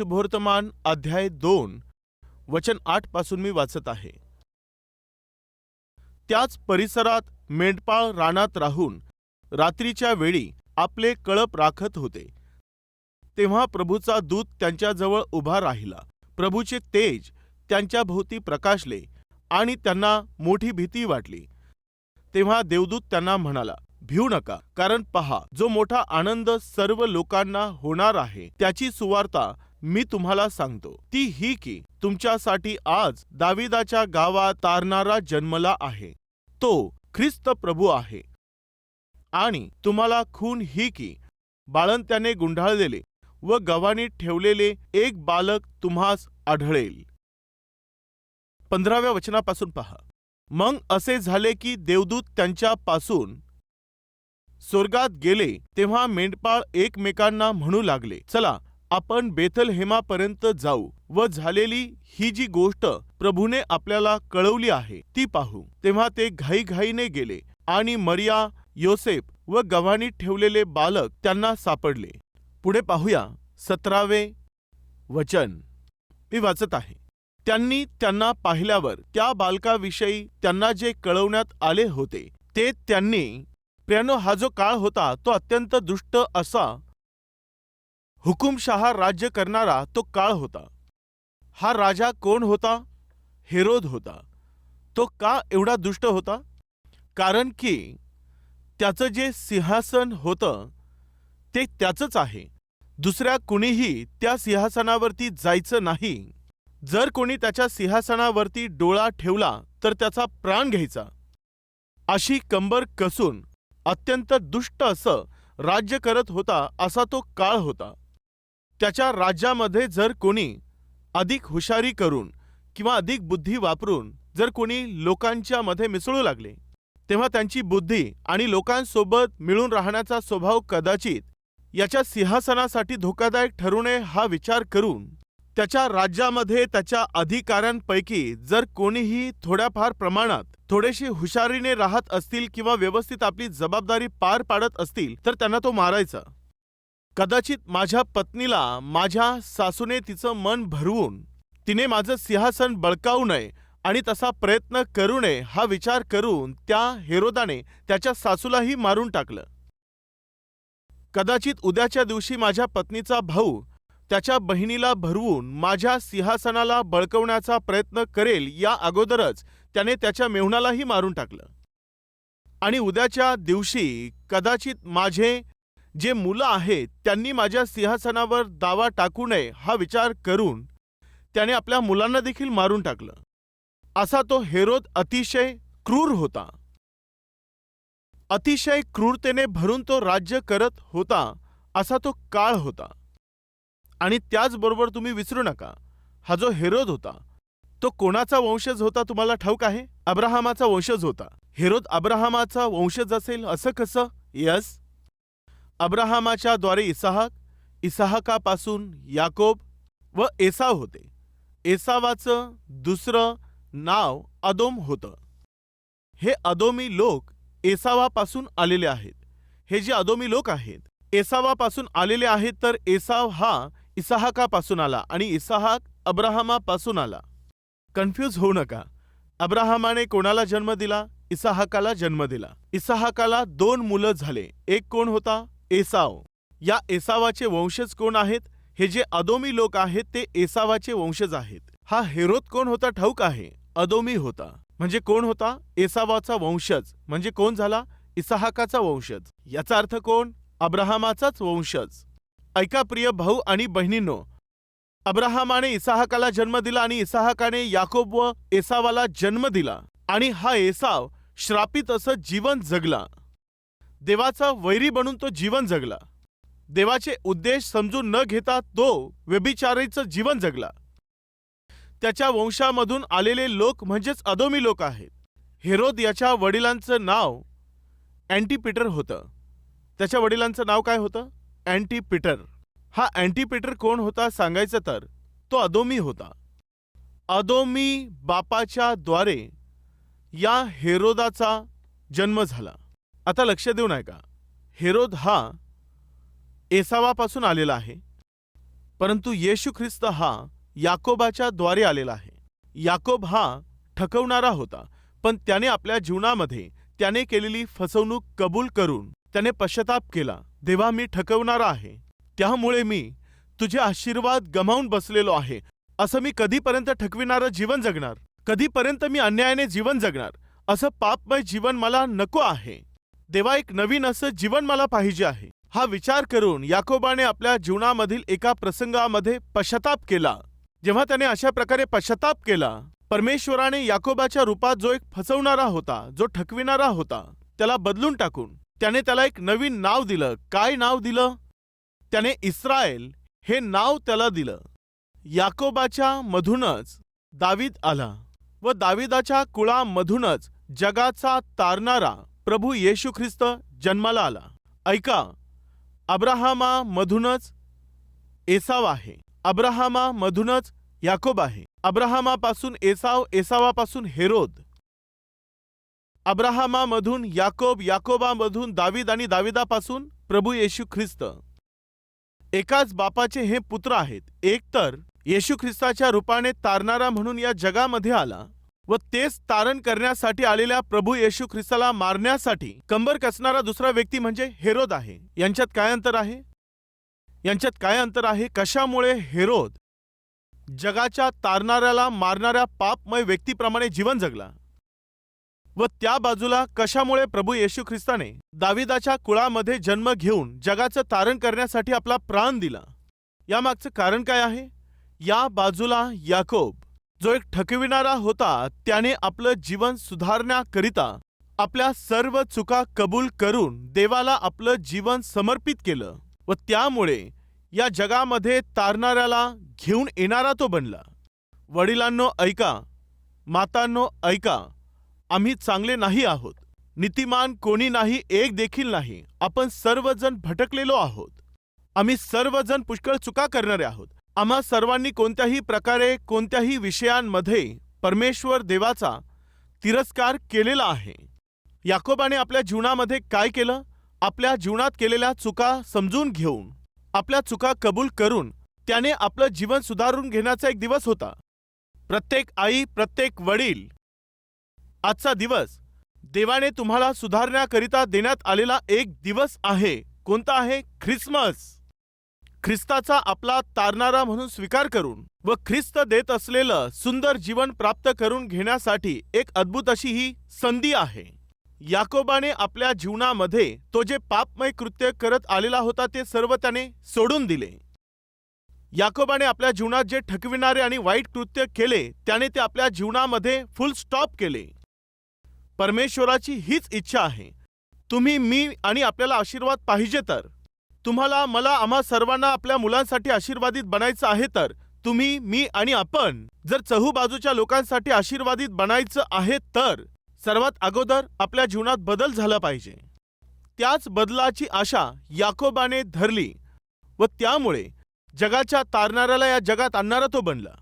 लुकृत अध्याय दोन वचन आठपासून मी वाचत आहे. त्याच परिसरात मेंढपाळ रानात राहून रात्रीच्या वेळी आपले कळप राखत होते. तेव्हा प्रभूचा दूत त्यांच्याजवळ उभा राहिला. प्रभूचे तेज त्यांच्या भोवती प्रकाशले आणि त्यांना मोठी भीती वाटली. तेव्हा देवदूत त्यांना म्हणाला भिऊ नका कारण पहा जो मोठा आनंद सर्व लोकांना होणार आहे त्याची सुवार्ता मी तुम्हाला सांगतो. ती ही की तुमच्यासाठी आज दाविदाच्या गावात तारणारा जन्मला आहे. तो ख्रिस्त प्रभू आहे. आणि तुम्हाला खून ही की बाळंत्याने गुंढाळलेले व गव्हाणी ठेवलेले एक बालक तुम्हास आढळेल. पंधराव्या वचनापासून पहा. मग असे झाले की देवदूत त्यांच्यापासून स्वर्गात गेले तेव्हा मेंढपाळ एकमेकांना म्हणू लागले चला आपण बेथलहेमापर्यंत जाऊ व झालेली ही जी गोष्ट प्रभूने आपल्याला कळवली आहे ती पाहू. तेव्हा ते घाईघाईने गेले आणि मरिया योसेफ व गव्हाणीत ठेवलेले बालक त्यांना सापडले. पुढे पाहूया सतरावे वचन. मी वाचत आहे. त्यांनी त्यांना पाहिल्यावर त्या बालकाविषयी त्यांना जे कळवण्यात आले होते ते त्यांनी प्रियानो हा जो काळ होता तो अत्यंत दुष्ट असा हुकुमशहा राज्य करणारा तो काळ होता. हा राजा कोण होता? हेरोद होता. तो का एवढा दुष्ट होता? कारण की त्याचं जे सिंहासन होतं ते त्याचंच आहे. दुसऱ्या कुणीही त्या सिंहासनावरती जायचं नाही. जर कोणी त्याच्या सिंहासनावरती डोळा ठेवला तर त्याचा प्राण घ्यायचा. अशी कंबर कसून अत्यंत दुष्ट असं राज्य करत होता असा तो काळ होता. त्याच्या राज्यामध्ये जर कोणी अधिक हुशारी करून किंवा अधिक बुद्धी वापरून जर कोणी लोकांच्या मध्ये मिसळू लागले तेव्हा त्यांची बुद्धी आणि लोकांसोबत मिळून राहण्याचा स्वभाव कदाचित याच्या सिंहासनासाठी धोकादायक ठरू नये हा विचार करून त्याच्या राज्यामध्ये त्याच्या अधिकाऱ्यांपैकी जर कोणीही थोड्याफार प्रमाणात थोडेशी हुशारीने राहत असतील किंवा व्यवस्थित आपली जबाबदारी पार पाडत असतील तर त्यांना तो मारायचा. कदाचित माझ्या पत्नीला माझ्या सासूने तिचं मन भरवून तिने माझं सिंहासन बळकावू नये आणि तसा प्रयत्न करू नये हा विचार करून त्या हेरोदाने त्याच्या सासूलाही मारून टाकलं. कदाचित उद्याच्या दिवशी माझ्या पत्नीचा भाऊ त्याच्या बहिणीला भरवून माझ्या सिंहासनाला बळकवण्याचा प्रयत्न करेल या अगोदरच त्याने त्याच्या मेहुणालाही मारून टाकलं. आणि उद्याच्या दिवशी कदाचित माझे जे मुलं आहेत त्यांनी माझ्या सिंहासनावर दावा टाकू नये हा विचार करून त्याने आपल्या मुलांना देखील मारून टाकलं. असा तो हेरोद अतिशय क्रूर होता. अतिशय क्रूरतेने भरून तो राज्य करत होता असा तो काळ होता. आणि त्याचबरोबर तुम्ही विसरू नका हा जो हेरोद होता तो कोणाचा वंशज होता तुम्हाला ठाऊक आहे? अब्राहमाचा वंशज होता. हेरोद अब्राहमाचा वंशज असेल असं कसं? यस? अब्राहमाच्या द्वारे इसाहक इसाहकापासून याकोब व एसाव होते. एसावाचं दुसरं नाव अदोम होतं. हे अदोमी लोक एसावापासून आलेले आहेत. हे जे अदोमी लोक आहेत एसावापासून आलेले आहेत तर एसाव हा इसाहकापासून आला आणि इसाहाक अब्राहमापासून आला. कन्फ्यूज होऊ नका. अब्राहमाने कोणाला जन्म दिला? इसाहाकाला जन्म दिला. इसाहाकाला दोन मुलं झाले. एक कोण होता? एसाव. या एसावाचे वंशज कोण आहेत? हे जे अदोमी लोक आहेत ते एसावाचे वंशज आहेत. हा हेरोद कोण होता ठाऊक आहे? अदोमी होता. म्हणजे कोण होता? एसावाचा वंशज. म्हणजे कोण झाला? इसाहाकाचा वंशज. याचा अर्थ कोण? अब्राहमाचाच वंशज. ऐका प्रिय भाऊ आणि बहिणींनो. अब्राहमाने इसाहकाला जन्म दिला आणि इसाहाकाने याकोब व एसावाला जन्म दिला. आणि हा एसाव श्रापित असं जीवन जगला. देवाचा वैरी बनून तो जीवन जगला. देवाचे उद्देश समजून न घेता तो व्यभिचारीचं जीवन जगला. त्याच्या वंशामधून आलेले लोक म्हणजेच अदोमी लोक आहेत. हेरोद याच्या वडिलांचं नाव अँटीपीटर होतं. त्याच्या वडिलांचं नाव काय होतं? अँटीपीटर. हा अँटीपीटर कोण होता सांगायचं तर तो अदोमी होता. अदोमी बापाच्या द्वारे या हेरोदाचा जन्म झाला. आता लक्ष देऊन ऐका हेरोद हा एसावापासून आलेला आहे. परंतु येशू ख्रिस्त हा याकोबाच्या द्वारे आलेला आहे. याकोब हा ठकवणारा होता पण त्याने आपल्या जीवनामध्ये त्याने केलेली फसवणूक कबूल करून त्याने पश्चाताप केला. देवा मी ठकवणारा आहे. त्यामुळे मी तुझे आशीर्वाद गमावून बसलेलो आहे. असं मी कधीपर्यंत ठकविणारं जीवन जगणार? कधीपर्यंत मी अन्यायाने जीवन जगणार? असं पापमय जीवन मला नको आहे. देवा एक नवीन असं जीवन मला पाहिजे आहे. हा विचार करून याकोबाने आपल्या जीवनामधील एका प्रसंगामध्ये पश्चाताप केला. जेव्हा त्याने अशा प्रकारे पश्चाताप केला परमेश्वराने याकोबाच्या रूपात जो एक फसवणारा होता जो ठकविणारा होता त्याला बदलून टाकून त्याने त्याला एक नवीन नाव दिलं. काय नाव दिलं? त्याने इस्रायल हे नाव त्याला दिलं. याकोबाच्या मधूनच दावीद आला व दाविदाच्या कुळामधूनच जगाचा तारणारा प्रभू येशू ख्रिस्त जन्माला आला. ऐका अब्राहामामधूनच एसाव आहे. अब्राहामामधूनच याकोब आहे. अब्राहामापासून एसाव एसावापासून हेरोद. अब्राहामामधून याकोब याकोबामधून दावीद आणि दाविदापासून प्रभू येशू ख्रिस्त. एकाच बापाचे हे पुत्र आहेत. एक तर येशू ख्रिस्ताच्या रूपाने तारणारा म्हणून या जगामध्ये आला. व तेच तारण करण्यासाठी आलेल्या प्रभू येशू ख्रिस्ताला मारण्यासाठी कंबर कसणारा दुसरा व्यक्ती म्हणजे हेरोद आहे. यांच्यात काय अंतर आहे? यांच्यात काय अंतर आहे? कशामुळे हेरोद जगाच्या तारणाऱ्याला मारणाऱ्या पापमय व्यक्तीप्रमाणे जीवन जगला? व त्या बाजूला कशामुळे प्रभू येशू ख्रिस्ताने दाविदाच्या कुळामध्ये जन्म घेऊन जगाचं तारण करण्यासाठी आपला प्राण दिला? यामागचं कारण काय आहे? या बाजूला याकोब जो एक ठकविणारा होता त्याने आपलं जीवन सुधारण्याकरिता आपल्या सर्व चुका कबूल करून देवाला आपलं जीवन समर्पित केलं व त्यामुळे या जगामध्ये तारणाऱ्याला घेऊन येणारा तो बनला. वडिलांनो ऐका. मातांनो ऐका. आम्ही चांगले नाही आहोत. नीतिमान कोणी नाही एक देखील नाही. आपण सर्वजण भटकलेलो आहोत. आम्ही सर्वजण पुष्कळ चुका करणारे आहोत. आम्हा सर्वांनी कोणत्याही प्रकारे कोणत्याही विषयांमध्ये परमेश्वर देवाचा तिरस्कार केलेला आहे. याकोबाने आपल्या जीवनामध्ये काय केलं? आपल्या जीवनात केलेल्या चुका समजून घेऊन आपल्या चुका कबूल करून त्याने आपलं जीवन सुधारून घेण्याचा एक दिवस होता. प्रत्येक आई प्रत्येक वडील आजचा दिवस देवाने तुम्हाला सुधारण्याकरिता देण्यात आलेला एक दिवस आहे. कोणता आहे? ख्रिसमस. ख्रिस्ताचा आपला तारणारा म्हणून स्वीकार करून व ख्रिस्त देत असलेलं सुंदर जीवन प्राप्त करून घेण्यासाठी एक अद्भुत अशी ही संधी आहे. याकोबाने आपल्या जीवनामध्ये तो जे पापमय कृत्य करत आलेला होता ते सर्व त्याने सोडून दिले. याकोबाने आपल्या जीवनात जे ठकविणारे आणि वाईट कृत्य केले त्याने ते आपल्या जीवनामध्ये फुल स्टॉप केले. परमेश्वराची हीच इच्छा आहे. तुम्ही मी आणि आपल्याला आशीर्वाद पाहिजे तर. तुम्हाला मला आम्हा सर्वांना आपल्या मुलांसाठी आशीर्वादित बनायचं आहे तर. तुम्ही मी आणि आपण जर चहूबाजूच्या लोकांसाठी आशीर्वादित बनायचं आहे तर. सर्वात अगोदर आपल्या जीवनात बदल झाला पाहिजे. त्याच बदलाची आशा याकोबाने धरली व त्यामुळे जगाच्या तारणाऱ्याला या जगात आणणारा तो बनला.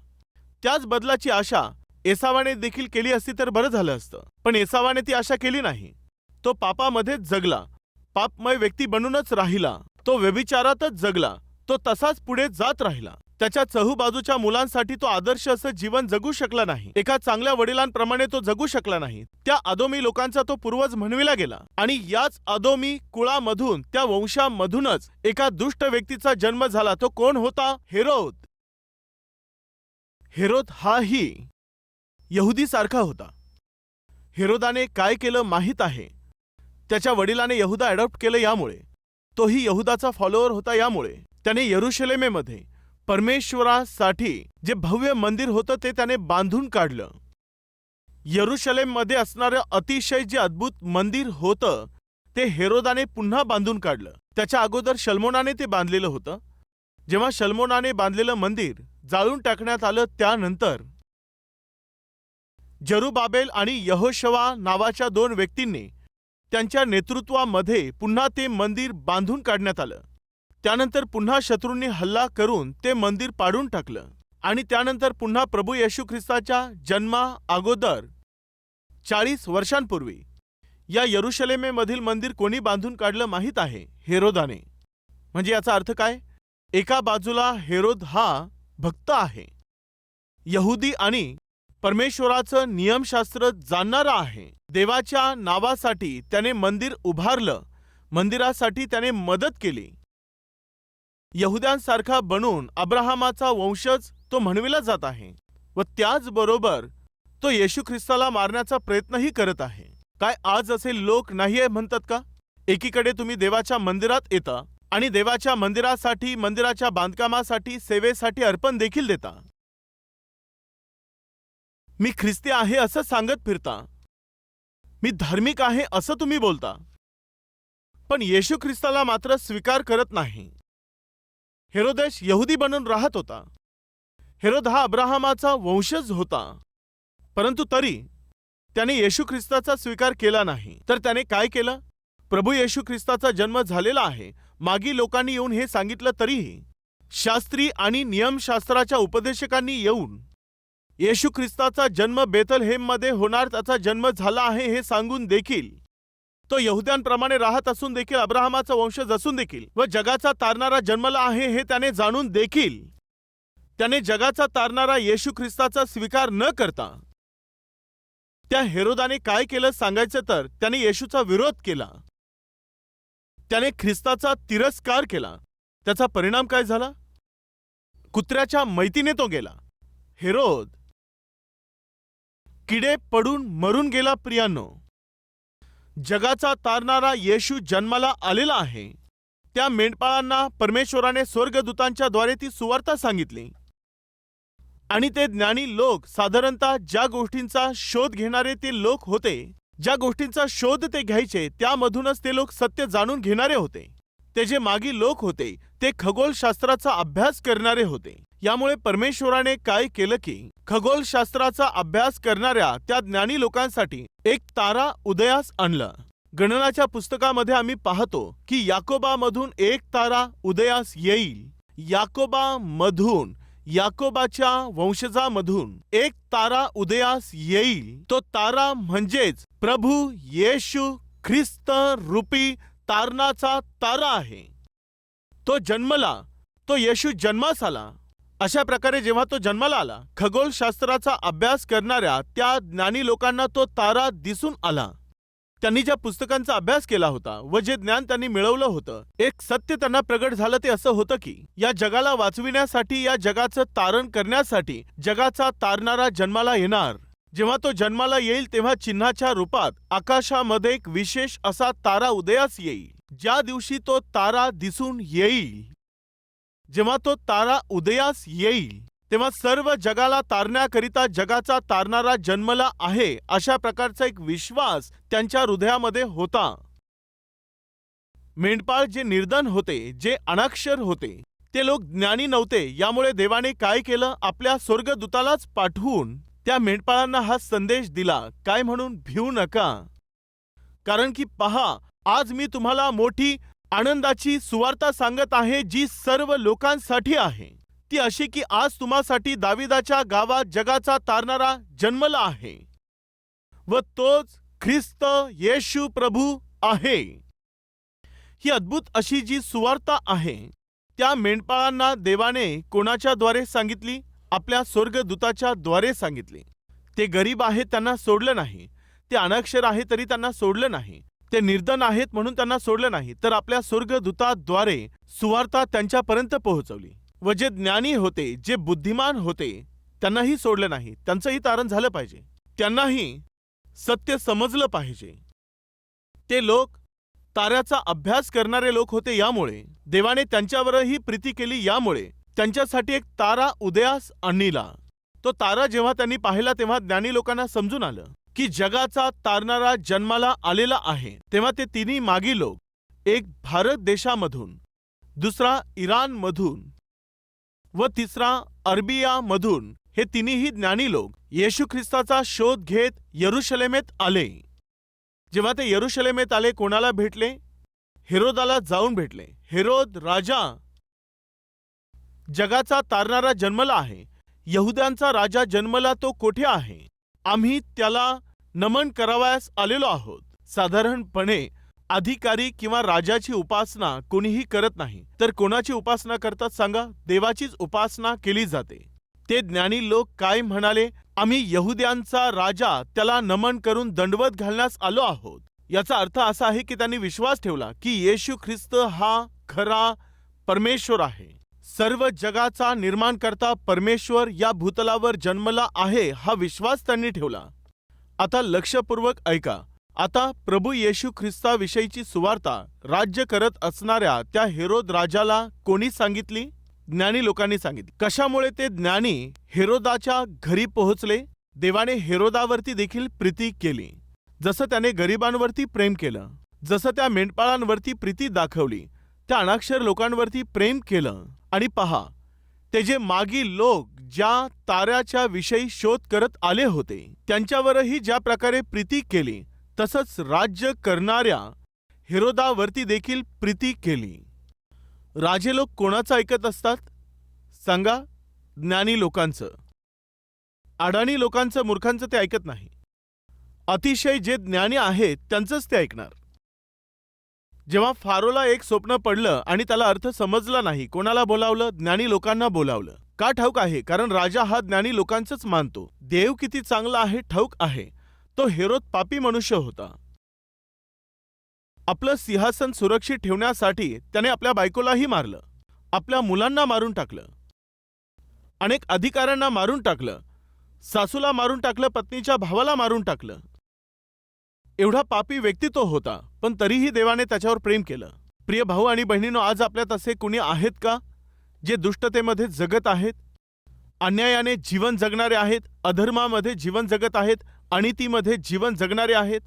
त्याच बदलाची आशा एसावाने देखील केली असती तर बरं झालं असतं. पण एसावाने ती आशा केली नाही. तो पापामध्येच जगला. पापमय व्यक्ती बनूनच राहिला. तो व्यभिचारातच जगला. तो तसाच पुढे जात राहिला. त्याच्या चहूबाजूच्या मुलांसाठी तो आदर्श असं जीवन जगू शकला नाही. एका चांगल्या वडिलांप्रमाणे तो जगू शकला नाही. त्या अदोमी लोकांचा तो पूर्वज म्हणविला गेला. आणि याच अदोमी कुळामधून त्या वंशामधूनच एका दुष्ट व्यक्तीचा जन्म झाला. तो कोण होता? हेरोद. हेरोद हाही यहुदी सारखा होता. हेरोदाने काय केलं माहीत आहे? त्याच्या वडिलाने यहुदा अडॉप्ट केलं यामुळे. तोही यहुदाचा फॉलोअर होता यामुळे. त्याने यरुशलेमेमध्ये परमेश्वरासाठी जे भव्य मंदिर होतं ते त्याने बांधून काढलं. यरुशलेममध्ये असणारं अतिशय जे अद्भुत मंदिर होतं ते हेरोदाने पुन्हा बांधून काढलं. त्याच्या अगोदर शल्मोनाने ते बांधलेलं होतं. जेव्हा शल्मोनाने बांधलेलं मंदिर जाळून टाकण्यात आलं त्यानंतर जरुबाबेल आणि यहोशवा नावाच्या दोन व्यक्तींनी त्यांच्या नेतृत्वामध्ये पुन्हा ते मंदिर बांधून काढण्यात आलं. त्यानंतर पुन्हा शत्रूंनी हल्ला करून ते मंदिर पाडून टाकलं आणि त्यानंतर पुन्हा प्रभू येशू ख्रिस्ताच्या जन्मा अगोदर चाळीस वर्षांपूर्वी या यरुशलेमेमधील मंदिर कोणी बांधून काढलं माहीत आहे? हेरोदाने. म्हणजे याचा अर्थ काय? एका बाजूला हेरोद हा भक्त आहे. यहुदी आणि परमेश्वराचं नियमशास्त्र जाणणारा आहे. देवाच्या नावासाठी त्याने मंदिर उभारलं. मंदिरासाठी त्याने मदत केली. यहुद्यांसारखा बनून अब्राहमाचा वंशज तो म्हणविला जात आहे व त्याचबरोबर तो येशू ख्रिस्ताला मारण्याचा प्रयत्नही करत आहे. काय आज असे लोक नाहीये म्हणतात का? एकीकडे तुम्ही देवाच्या मंदिरात येता आणि देवाच्या मंदिरासाठी मंदिराच्या बांधकामासाठी सेवेसाठी अर्पण देखील देता. मी ख्रिस्ती आहे असं सांगत फिरता. मी धार्मिक आहे असं तुम्ही बोलता. पण येशू ख्रिस्ताला मात्र स्वीकार करत नाही. हेरोदेश यहुदी बनून राहत होता. हेरोद हा अब्राहमाचा वंशज होता. परंतु तरी त्याने येशू ख्रिस्ताचा स्वीकार केला नाही. तर त्याने काय केलं? प्रभू येशू ख्रिस्ताचा जन्म झालेला आहे. मागी लोकांनी येऊन हे सांगितलं तरीही शास्त्री आणि नियमशास्त्राच्या उपदेशकांनी येऊन येशू ख्रिस्ताचा जन्म बेथलहेममध्ये होणार त्याचा जन्म झाला आहे हे सांगून देखील. तो यहुद्यांप्रमाणे राहत असून देखील अब्राहमाचा वंशज असून देखील व जगाचा तारणारा जन्मला आहे हे त्याने जाणून देखील. त्याने जगाचा तारणारा येशू ख्रिस्ताचा स्वीकार न करता. त्या हेरोदाने काय केलं सांगायचं तर त्याने येशूचा विरोध केला. त्याने ख्रिस्ताचा तिरस्कार केला. त्याचा परिणाम काय झाला? कुत्र्याच्या मैतीने तो गेला. हेरोद किडे पडून मरून गेला प्रियांनो. जगाचा तारणारा येशू जन्माला आलेला आहे. त्या मेंढपाळांना परमेश्वराने स्वर्गदूतांच्या द्वारे ती सुवार्ता सांगितली. आणि ते ज्ञानी लोक साधारणतः ज्या गोष्टींचा शोध घेणारे ते लोक होते ज्या गोष्टींचा शोध ते घ्यायचे त्यामधूनच ते लोक सत्य जाणून घेणारे होते. ते जे मागी लोक होते ते खगोलशास्त्राचा अभ्यास करणारे होते. यामुळे परमेश्वराने काय केलं की खगोलशास्त्राचा अभ्यास करणाऱ्या त्या ज्ञानी लोकांसाठी एक तारा उदयास आणला. गणनाच्या पुस्तकामध्ये आम्ही पाहतो की याकोबामधून एक तारा उदयास येईल. याकोबामधून याकोबाच्या वंशजामधून एक तारा उदयास येईल. तो तारा म्हणजेच प्रभू येशू ख्रिस्त रूपी तारणाचा तारा आहे. तो जन्मला तो येशू जन्मास आला. अशा प्रकारे जेव्हा तो जन्माला आला खगोलशास्त्राचा अभ्यास करणाऱ्या त्या ज्ञानी लोकांना तो तारा दिसून आला. त्यांनी ज्या पुस्तकांचा अभ्यास केला होता व जे ज्ञान त्यांनी मिळवलं होतं एक सत्य त्यांना प्रगट झालं ते असं होतं की या जगाला वाचविण्यासाठी या जगाचं तारण करण्यासाठी जगाचा तारणारा जन्माला येणार. जेव्हा तो जन्माला येईल तेव्हा चिन्हाच्या रूपात आकाशामध्ये एक विशेष असा तारा उदयास येईल. ज्या दिवशी तो तारा दिसून येईल. जेव्हा तो तारा उदयास येईल तेव्हा सर्व जगाला तारण्याकरिता जगाचा तारणारा जन्मला आहे अशा प्रकारचा एक विश्वास त्यांच्या हृदयामध्ये होता. मेंढपाळ जे निर्धन होते जे अनाक्षर होते ते लोक ज्ञानी नव्हते यामुळे देवाने काय केलं आपल्या स्वर्गदूतालाच पाठवून त्या मेंढपाळांना हा संदेश दिला काय म्हणून भिवू नका. कारण की पहा आज मी तुम्हाला मोठी आनंदाची सुवार्ता सांगत आहे जी सर्व लोकांसाठी आहे. ती अशी की आज तुम्हासाठी दाविदाच्या गावात जगाचा तारणारा जन्मला आहे. व तोच ख्रिस्त येशू प्रभू आहे. ही अद्भुत अशी जी सुवार्ता आहे त्या मेंढपाळांना देवाने कोणाच्या द्वारे सांगितली? आपल्या स्वर्गदूताच्या द्वारे सांगितली. ते गरीब आहेत त्यांना सोडलं नाही. ते अनक्षर आहे तरी त्यांना सोडलं नाही. ते निर्धन आहेत म्हणून त्यांना सोडलं नाही. तर आपल्या स्वर्गदूताद्वारे सुवार्ता त्यांच्यापर्यंत पोहोचवली. व जे ज्ञानी होते जे बुद्धिमान होते त्यांनाही सोडलं नाही. त्यांचंही तारण झालं पाहिजे. त्यांनाही सत्य समजलं पाहिजे. ते लोक ताऱ्याचा अभ्यास करणारे लोक होते यामुळे देवाने त्यांच्यावरही प्रीती केली यामुळे त्यांच्यासाठी एक तारा उदयास आणला. तो तारा जेव्हा त्यांनी पाहिला तेव्हा ज्ञानी लोकांना समजून आलं. की जगाचा तारणारा जन्माला आलेला आहे. तेव्हा ते तिन्ही मागी लोक एक भारत देशामधून दुसरा इराणमधून व तिसरा अरबियामधून हे तिन्हीही ज्ञानी लोक येशू ख्रिस्ताचा शोध घेत यरुशलेमेत आले. जेव्हा ते यरुशलेमेत आले कोणाला भेटले? हेरोदाला जाऊन भेटले. हेरोद राजा जगाचा तारणारा जन्मला आहे. यहुद्यांचा राजा जन्मला तो कोठे आहे? आम्ही त्याला नमन करावयास आलेलो आहोत. साधारणपणे अधिकारी किंवा राजाची उपासना कोणीही करत नाही. तर कोणाची उपासना करतात सांगा? देवाचीच उपासना केली जाते. ते ज्ञानी लोक काय म्हणाले? आम्ही यहुद्यांचा राजा त्याला नमन करून दंडवत घालण्यास आलो आहोत. याचा अर्थ असा आहे की त्यांनी विश्वास ठेवला की येशू ख्रिस्त हा खरा परमेश्वर आहे. सर्व जगाचा निर्माण करता परमेश्वर या भूतलावर जन्मला आहे हा विश्वास त्यांनी ठेवला. आता लक्षपूर्वक ऐका. आता प्रभू येशू ख्रिस्ताविषयीची सुवार्ता राज्य करत असणाऱ्या त्या हेरोद राजाला कोणी सांगितली? ज्ञानी लोकांनी सांगितली. कशामुळे ते ज्ञानी हेरोदाच्या घरी पोहोचले? देवाने हेरोदावरती देखील प्रीती केली. जसं त्याने गरिबांवरती प्रेम केलं जसं त्या मेंढपाळांवरती प्रीती दाखवली त्या अनाक्षर लोकांवरती प्रेम केलं. आणि पहा ते जे मागील लोक ज्या ताऱ्याच्या विषयी शोध करत आले होते त्यांच्यावरही ज्या प्रकारे प्रीती केली तसंच राज्य करणाऱ्या हेरोदावरती देखील प्रीती केली. राजे लोक कोणाचं ऐकत असतात? सांगा ज्ञानी लोकांचं. अडाणी लोकांचं मूर्खांचं ते ऐकत नाही. अतिशय जे ज्ञानी आहेत त्यांचंच ते ऐकणार. जेव्हा फारोला एक स्वप्न पडलं आणि त्याला अर्थ समजला नाही कोणाला बोलावलं? ज्ञानी लोकांना बोलावलं. का ठाऊक आहे? कारण राजा हा ज्ञानी लोकांचंच मानतो. देव किती चांगला आहे ठाऊक आहे. तो हेरोद पापी मनुष्य होता. आपलं सिंहासन सुरक्षित ठेवण्यासाठी त्याने आपल्या बायकोलाही मारलं. आपल्या मुलांना मारून टाकलं. अनेक अधिकाऱ्यांना मारून टाकलं. सासूला मारून टाकलं पत्नीच्या भावाला मारून टाकलं. एवढा पापी व्यक्ती तो होता पण तरीही देवाने त्याच्यावर प्रेम केलं. प्रिय भाऊ आणि बहिणीनो आज आपल्यात असे कुणी आहेत का? जे दुष्टतेमध्ये जगत आहेत अन्यायाने जीवन जगणारे आहेत अधर्मामध्ये जीवन जगत आहेत अनितीमध्ये जीवन जगणारे आहेत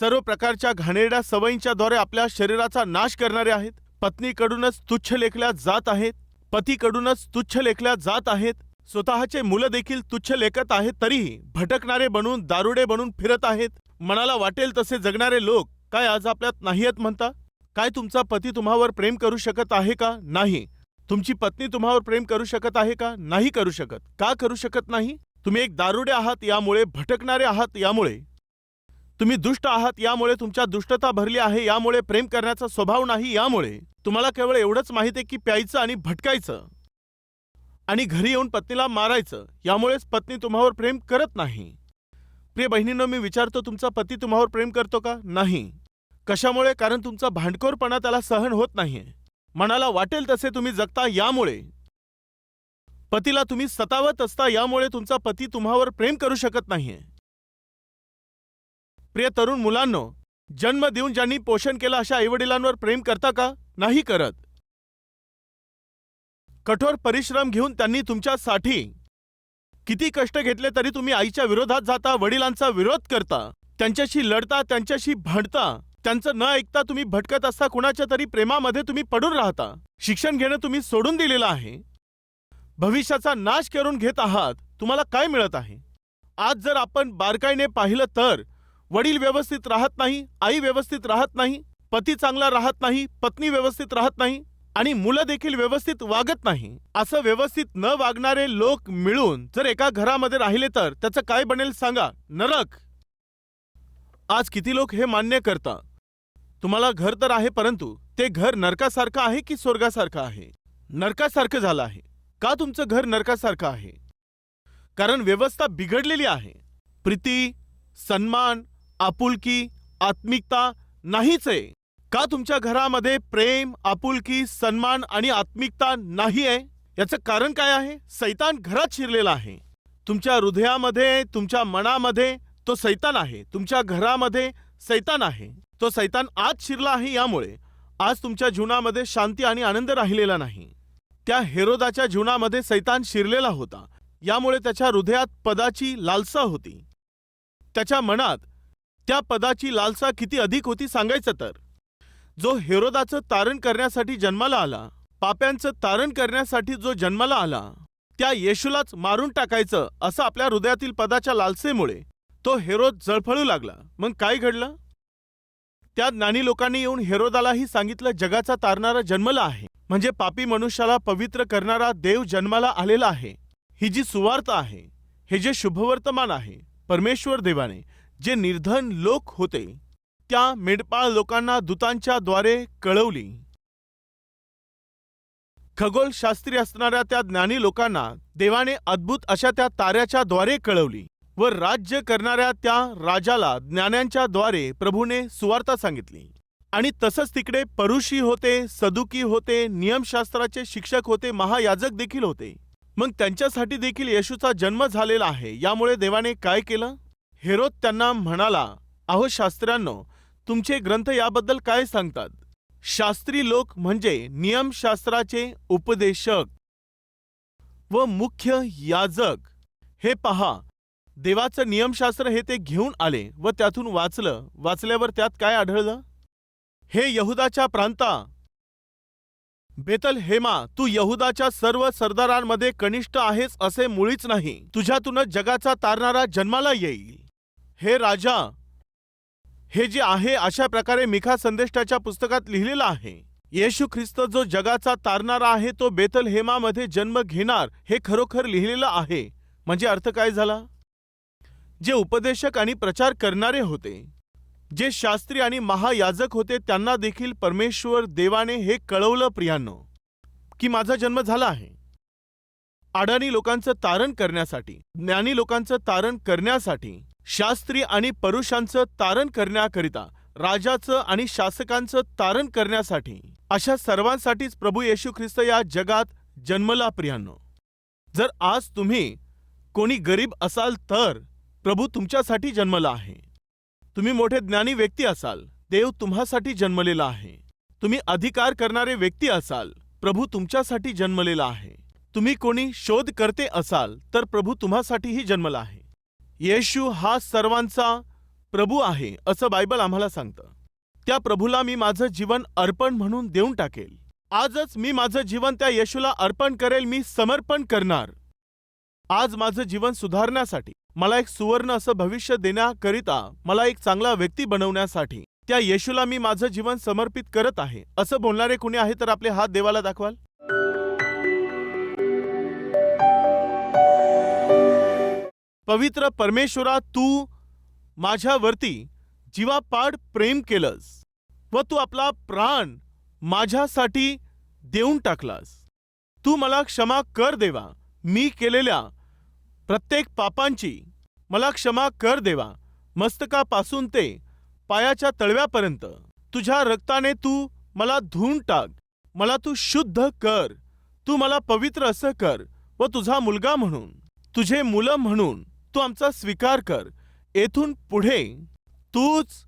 सर्व प्रकारच्या घाणेरड्या सवयींच्या द्वारे आपल्या शरीराचा नाश करणारे आहेत पत्नीकडूनच तुच्छ लेखल्या जात आहेत पतीकडूनच तुच्छ लेखल्या जात आहेत स्वतःचे मुलं देखील तुच्छ लेखत आहेत तरीही भटकणारे बनून दारुडे बनून फिरत आहेत मनाला वाटेल तसे जगणारे लोक काय आज आपल्यात नाही आहेत म्हणता? काय तुमचा पती तुम्हावर प्रेम करू शकत आहे का? नाही. तुमची पत्नी तुम्हावर प्रेम करू शकत आहे का? नाही करू शकत. का करू शकत नाही? तुम्ही एक दारुडे आहात यामुळे भटकणारे आहात यामुळे. तुम्ही दुष्ट आहात यामुळे तुमच्या दुष्टता भरली आहे यामुळे प्रेम करण्याचा स्वभाव नाही यामुळे. तुम्हाला केवळ एवढंच माहीत आहे की प्यायचं आणि भटकायचं. आणि घरी येऊन पत्नीला मारायचं यामुळेच पत्नी तुम्हावर प्रेम करत नाही. प्रिय बहिणींनो मी विचारतो तुमचा पती तुम्हावर प्रेम करतो का? नाही. कशामुळे? कारण तुमचा भांडखोरपणा त्याला सहन होत नाहीये. मनाला वाटेल तसे तुम्ही जगता यामुळे. पतीला तुम्ही सतावत असता यामुळे तुमचा पती तुम्हावर प्रेम करू शकत नाहीये. प्रिय तरुण मुलांनो जन्म देऊन ज्यांनी पोषण केलं अशा आईवडिलांवर प्रेम करता का? नाही करत. कठोर परिश्रम घेऊन त्यांनी तुमच्यासाठी किती कष्ट घेतले तरी तुम्ही आईच्या विरोधात जाता वडिलांचा विरोध करता त्यांच्याशी लढता त्यांच्याशी भांडता. त्यांचं न ऐकता तुम्ही भटकत असता कुणाच्या तरी प्रेमामध्ये तुम्ही पडून राहता. शिक्षण घेणं तुम्ही सोडून दिलेलं आहे. भविष्याचा नाश करून घेत आहात तुम्हाला काय मिळत आहे? आज जर आपण बारकाईने पाहिलं तर वडील व्यवस्थित राहत नाही आई व्यवस्थित राहत नाही पती चांगला राहत नाही पत्नी व्यवस्थित राहत नाही आणि मुलं देखील व्यवस्थित वागत नाही असं व्यवस्थित न वागणारे लोक मिळून जर एका घरामध्ये राहिले तर त्याचं काय बनेल सांगा? नरक! आज किती लोक हे मान्य करता? तुम्हाला घर तर आहे परंतु ते घर नरकासारखं आहे की स्वर्गासारखं आहे? नरकासारखं झालं आहे. का तुमचं घर नरकासारखं आहे? कारण व्यवस्था बिघडलेली आहे. प्रीती सन्मान आपुलकी आत्मिकता नाहीच आहे. का तुमच्या घरामध्ये प्रेम आपुलकी सन्मान आणि आत्मिकता नाही आहे? याचं कारण काय आहे? सैतान घरात शिरलेला आहे. तुमच्या हृदयामध्ये तुमच्या मनामध्ये तो सैतान आहे. तुमच्या घरामध्ये सैतान आहे. तो सैतान आज शिरला आहे यामुळे आज तुमच्या जीवनामध्ये शांती आणि आनंद राहिलेला नाही. त्या हेरोदाच्या जीवनामध्ये सैतान शिरलेला होता. यामुळे त्याच्या हृदयात पदाची लालसा होती. त्याच्या मनात त्या पदाची लालसा किती अधिक होती सांगायचं तर. जो हेरोदाचं तारण करण्यासाठी जन्माला आला पाप्यांचं तारण करण्यासाठी जो जन्माला आला त्या येशूलाच मारून टाकायचं असं आपल्या हृदयातील पदाच्या लालसेमुळे तो हेरोद जळफळू लागला. मग काय घडलं? त्या ज्ञानी लोकांनी येऊन हेरोदालाही सांगितलं जगाचा तारणारा जन्मला आहे. म्हणजे पापी मनुष्याला पवित्र करणारा देव जन्माला आलेला आहे. ही जी सुवार्थ आहे हे जे शुभवर्तमान आहे परमेश्वर देवाने जे निर्धन लोक होते त्या मेंढपाळ लोकांना दूतांच्या द्वारे कळवली. खगोलशास्त्री असणाऱ्या त्या ज्ञानी लोकांना देवाने अद्भुत अशा त्या ताऱ्याच्या द्वारे कळवली. व राज्य करणाऱ्या त्या राजाला ज्ञानांच्या द्वारे प्रभूने सुवार्ता सांगितली. आणि तसंच तिकडे परुषी होते सदुकी होते नियमशास्त्राचे शिक्षक होते महायाजक देखील होते. मग त्यांच्यासाठी देखील येशूचा जन्म झालेला आहे यामुळे देवाने काय केलं? हेरोद त्यांना म्हणाला अहो शास्त्र्यांनो तुमचे ग्रंथ याबद्दल काय सांगतात? शास्त्री लोक म्हणजे नियमशास्त्राचे उपदेशक व मुख्य याजक. हे पहा देवाचं नियमशास्त्र हे ते घेऊन आले व त्यातून वाचलं. वाचल्यावर त्यात काय आढळलं? हे यहुदाच्या प्रांता. बेतल हेमा तू यहुदाच्या सर्व सरदारांमध्ये कनिष्ठ आहेस असे मुळीच नाही. तुझ्यातूनच जगाचा तारणारा जन्माला येईल. हे राजा. हे जे आहे अशा प्रकारे मिखा संदेष्टाच्या पुस्तकात लिहिलेलं आहे. येशू ख्रिस्त जो जगाचा तारणारा आहे तो बेतल हेमामध्ये जन्म घेणार हे खरोखर लिहिलेलं आहे. म्हणजे अर्थ काय झाला? जे उपदेशक आणि प्रचार करणारे होते जे शास्त्री आणि महायाजक होते त्यांना देखील परमेश्वर देवाने हे कळवलं प्रियांनो की माझा जन्म झाला आहे. अडाणी लोकांचं तारण करण्यासाठी ज्ञानी लोकांचं तारण करण्यासाठी शास्त्री आणि परुषांचं तारण करण्याकरिता राजाचं आणि शासकांचं तारण करण्यासाठी अशा सर्वांसाठीच प्रभू येशू ख्रिस्त या जगात जन्मला प्रियांनो. जर आज तुम्ही कोणी गरीब असाल तर प्रभू तुमच्यासाठी जन्मला आहे. तुम्ही मोठे ज्ञानी व्यक्ती असाल. देव तुम्हासाठी जन्मलेला आहे. तुम्ही अधिकार करणारे व्यक्ती असाल. प्रभू तुमच्यासाठी जन्मलेला आहे. तुम्ही कोणी शोध करते असाल तर प्रभू तुम्हासाठीही जन्मला आहे. येशू हा सर्वांचा प्रभू आहे असं बायबल आम्हाला सांगतं. त्या प्रभूला मी माझं जीवन अर्पण म्हणून देऊन टाकेल. आजच मी माझं जीवन त्या येशूला अर्पण करेल मी समर्पण करणार. आज माझं जीवन सुधारण्यासाठी मला एक सुवर्ण असं भविष्य देण्याकरिता मला एक चांगला व्यक्ती बनवण्यासाठी त्या येशूला मी माझं जीवन समर्पित करत आहे. असं बोलणारे कुणी आहे तर आपले हात देवाला दाखवाल? पवित्र परमेश्वरा तू माझ्यावरती जीवापाड प्रेम केलंस व तू आपला प्राण माझ्यासाठी देऊन टाकलास. तू मला क्षमा कर देवा. मी केलेल्या प्रत्येक पापांची मला क्षमा कर देवा मस्तकापासून ते पायाच्या तळव्यापर्यंत. तुझ्या रक्ताने तू मला धुवून टाक मला तू शुद्ध कर तू मला पवित्र असं कर व तुझा मुलगा म्हणून तुझे मुलं म्हणून तू आमचा स्वीकार कर. येथून पुढे तूच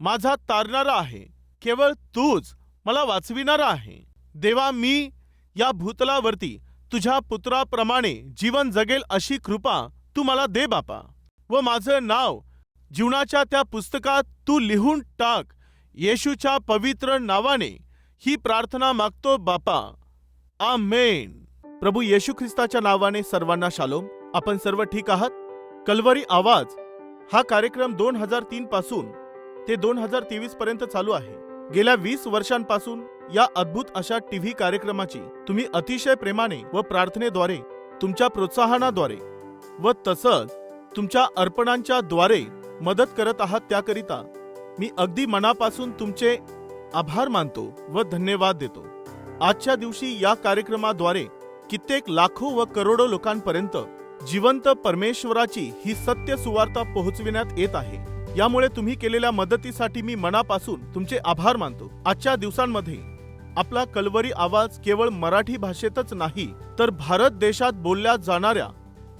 माझा तारणारा आहे केवळ तूच मला वाचविणारा आहे. देवा मी या भूतलावरती तुझ्या पुत्राप्रमाणे जीवन जगेल अशी कृपा तू मला दे बापा. व माझं नाव जीवनाच्या त्या पुस्तकात तू लिहून टाक. येशूच्या पवित्र नावाने ही प्रार्थना मागतो बापा. आमेन. प्रभू येशू ख्रिस्ताच्या नावाने सर्वांना शालोम. आपण सर्व ठीक आहात? कलवरी आवाज हा कार्यक्रम दोन हजार तीन पासून ते दोन हजार तेवीस पर्यंत चालू आहे. गेल्या वीस वर्षांपासून या अद्भुत अशा टीव्ही कार्यक्रमाची तुम्ही अतिशय प्रेमाने व प्रार्थनेद्वारे तुमच्या प्रोत्साहनाद्वारे व तसंच तुमच्या अर्पणांच्या द्वारे मदत करत आहात त्याकरिता मी अगदी मनापासून तुमचे आभार मानतो व धन्यवाद देतो. आजच्या दिवशी या कार्यक्रमाद्वारे कित्येक लाखो व करोडो लोकांपर्यंत जिवंत परमेश्वराची ही सत्य सुवार्ता पोहोचविण्यात येत आहे. यामुळे तुम्ही केलेल्या मदतीसाठी मी मनापासून तुमचे आभार मानतो. आजच्या दिवसांमध्ये आपला कलवरी आवाज केवळ मराठी भाषेतच नाही तर भारत देशात बोलल्या जाणाऱ्या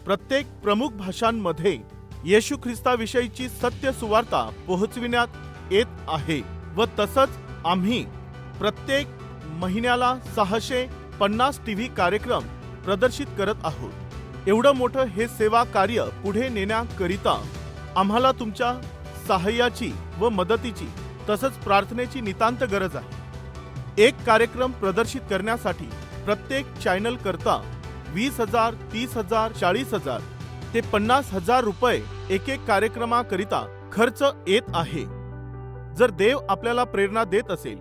प्रत्येक प्रमुख भाषांमध्ये येशू ख्रिस्ताविषयीची सत्य सुवार्ता पोहोचविण्यात येत आहे व तसंच आम्ही प्रत्येक महिन्याला सहाशे पन्नास टी व्ही कार्यक्रम प्रदर्शित करत आहोत. एवढं मोठं हे सेवा कार्य पुढे नेण्याकरिता आम्हाला तुमच्या सहाय्याची व मदतीची तसंच प्रार्थनेची नितांत गरज आहे. एक कार्यक्रम प्रदर्शित करण्यासाठी प्रत्येक चॅनल करता वीस हजार तीस हजार चाळीस हजार ते पन्नास हजार रुपये एक एक कार्यक्रमाकरिता खर्च येत आहे. जर देव आपल्याला प्रेरणा देत असेल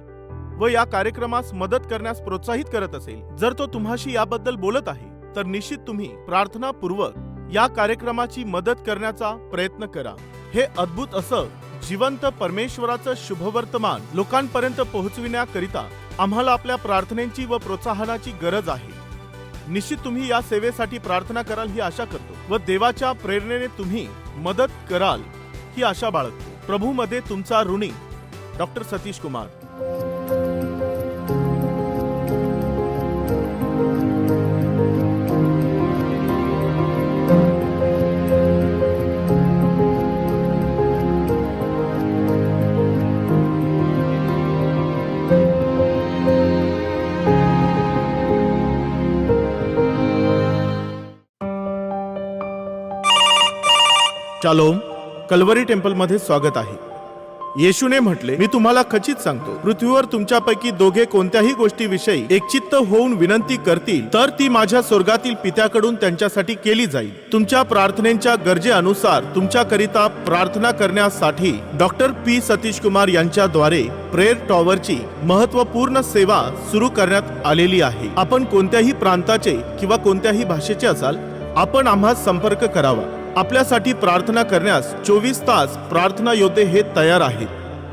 व या कार्यक्रमास मदत करण्यास प्रोत्साहित करत असेल जर तो तुम्हाशी याबद्दल बोलत आहे तर निश्चित तुम्ही प्रार्थनापूर्वक या कार्यक्रमाची मदत करण्याचा प्रयत्न करा. हे अद्भुत असं जिवंत परमेश्वराचं शुभवर्तमान लोकांपर्यंत पोहोचविण्याकरिता आम्हाला आपल्या प्रार्थनेची व प्रोत्साहनाची गरज आहे. निश्चित तुम्ही या सेवेसाठी प्रार्थना कराल ही आशा करतो व देवाच्या प्रेरणेने तुम्ही मदत कराल ही आशा बाळगतो. प्रभूमध्ये तुमचा ऋणी doctor Satish Kumar. Shalom Calvary टेम्पलमध्ये स्वागत आहे. येशूने म्हटले मी तुम्हाला खचित सांगतो पृथ्वीवर तुमच्यापैकी दोघे कोणत्याही गोष्टीविषयी एकचित्त होऊन विनंती करतील तर ती माझ्या स्वर्गातील पित्याकडून त्यांच्यासाठी केली जाईल. तुमच्या प्रार्थनेच्या गरजेनुसार तुमच्याकरिता प्रार्थना करण्यासाठी डॉक्टर पी. सतीश कुमार यांच्याद्वारे प्रेयर टॉवरची महत्त्वपूर्ण सेवा सुरू करण्यात आलेली आहे. आपण कोणत्याही प्रांताचे किंवा कोणत्याही भाषेचे असाल आपण आम्हा संपर्क करावा. आपल्यासाठी प्रार्थना करण्यास चोवीस तास प्रार्थना योद्धे हे तयार आहेत.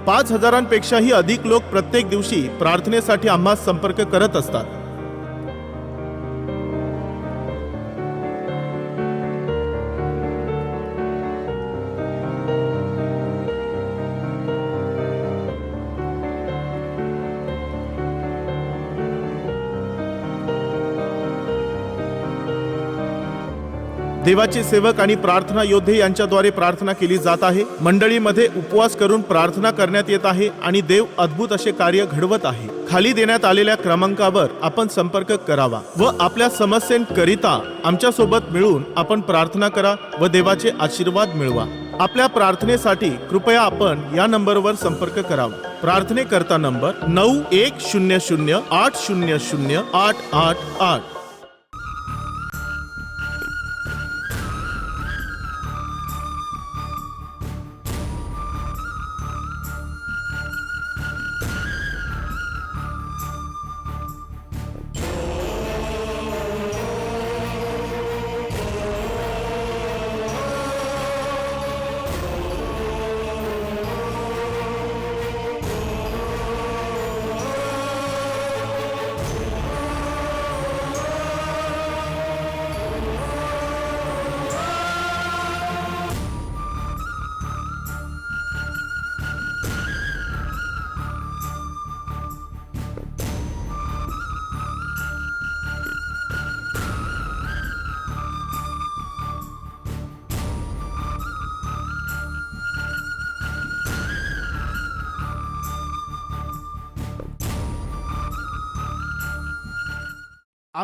पाच हजारांपेक्षाही अधिक लोक प्रत्येक दिवशी प्रार्थनेसाठी आम्हा संपर्क करत असतात. देवाचे सेवक आणि प्रार्थना योद्धे यांच्याद्वारे प्रार्थना केली जात आहे. मंडळीमध्ये उपवास करून प्रार्थना करण्यात येत आहे आणि देव अद्भुत असे कार्य घडवत आहे. खाली देण्यात आलेल्या क्रमांकावर आपण संपर्क करावा व आपल्या समस्यांकरिता आमच्यासोबत मिळून आपण प्रार्थना करा व देवाचे आशीर्वाद मिळवा. आपल्या प्रार्थनेसाठी कृपया आपण या नंबरवर संपर्क करावा. प्रार्थनेकरता नंबर नऊ एक शून्य शून्य आठ शून्य शून्य आठ आठ आठ.